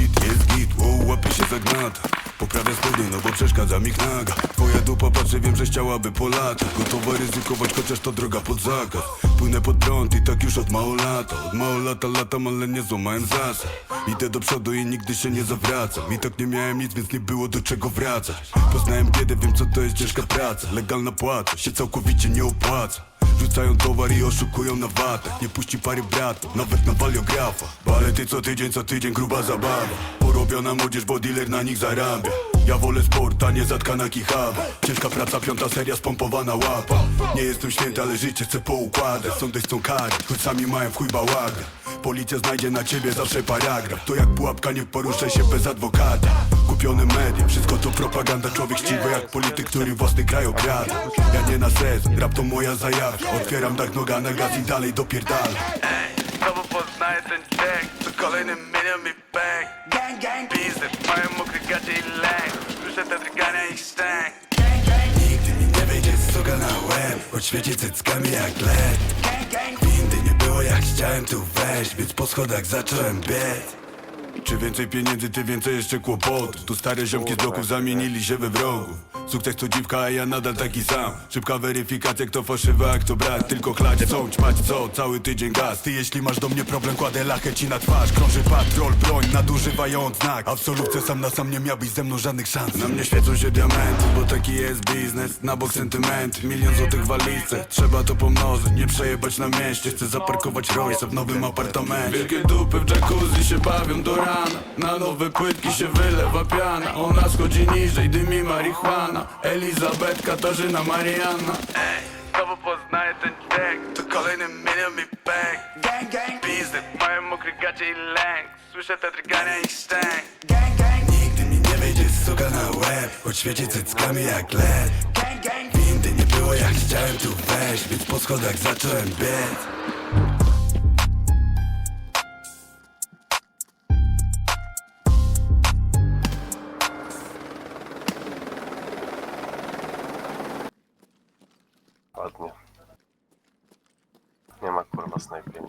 git, jest git, wow, łapie się za gnat Poprawia spodnie, no bo przeszkadza mi knaga Twoja dupa patrzy, wiem, że chciałaby po latach Gotowa ryzykować, chociaż to droga pod zakaz. Płynę pod prąd i tak już od mało lata. Od mało lata latam, ale nie złamałem zasad. Idę do przodu i nigdy się nie zawracam. I tak nie miałem nic, więc nie było do czego wracać. Poznałem biedę, wiem co to jest ciężka praca. Legalna płata się całkowicie nie opłaca. Rzucają towar i oszukują na watach Nie puści pary bratów, nawet na waliografa. Balety co tydzień, co tydzień gruba zabawa. Porobiona młodzież, bo dealer na nich zarabia Ja wolę sport, a nie zatkana kichawa Ciężka praca, piąta seria, spompowana łapa. Nie jestem święty, ale życie chcę poukładać. Sądy chcą kary, choć sami mają w chuj bałagan. Policja znajdzie na ciebie zawsze paragraf. To jak pułapka, nie poruszaj się bez adwokata. Kupione media, wszystko to propaganda. Człowiek chciwy jak polityk, który własny kraj okrada. Ja nie na stres, rap to moja zajawka Otwieram dach noga na gaz i dalej dopierdala Ej, znowu poznaję ten dźwięk. To kolejny milion mi Choć cyckami jak led. Windy nie było jak chciałem tu wejść Więc po schodach zacząłem biec Czy więcej pieniędzy, ty więcej jeszcze kłopotów. Tu stare ziomki z bloków zamienili się we wrogów. Sukces to dziwka, a ja nadal taki sam. Szybka weryfikacja, kto fałszywy, a kto brat. Tylko chlać, chcą ćmać co, cały tydzień gaz. Ty jeśli masz do mnie problem, kładę lachę ci na twarz. Krąży patrol, broń, nadużywając znak. A w solówce sam na sam nie miałbyś ze mną żadnych szans. Na mnie świecą się diamenty, bo taki jest biznes. Na bok sentymenty, milion złotych w walizce. Trzeba to pomnożyć, nie przejebać na mieście. Chcę zaparkować Royce w nowym apartamencie. Wielkie dupy w jacuzzi się bawią do rana. Na nowe płytki się wylewa piana. Ona schodzi niżej, dymi marihuana. Elizabeth, Katarzyna, Marianna Ej, znowu poznaję ten dźwięk. To kolejny milion mi bang Gang, gang. Pizdy, mają mokre gacie i lęk. Słyszę te drgania i szczęk. Gang, gang. Nigdy mi nie wejdzie suga na łeb Choć świeci cyckami jak led. Gang, gang. Windy nie było jak chciałem tu wejść Więc po schodach zacząłem biec Ładnie. Nie ma kurwa snajpienia.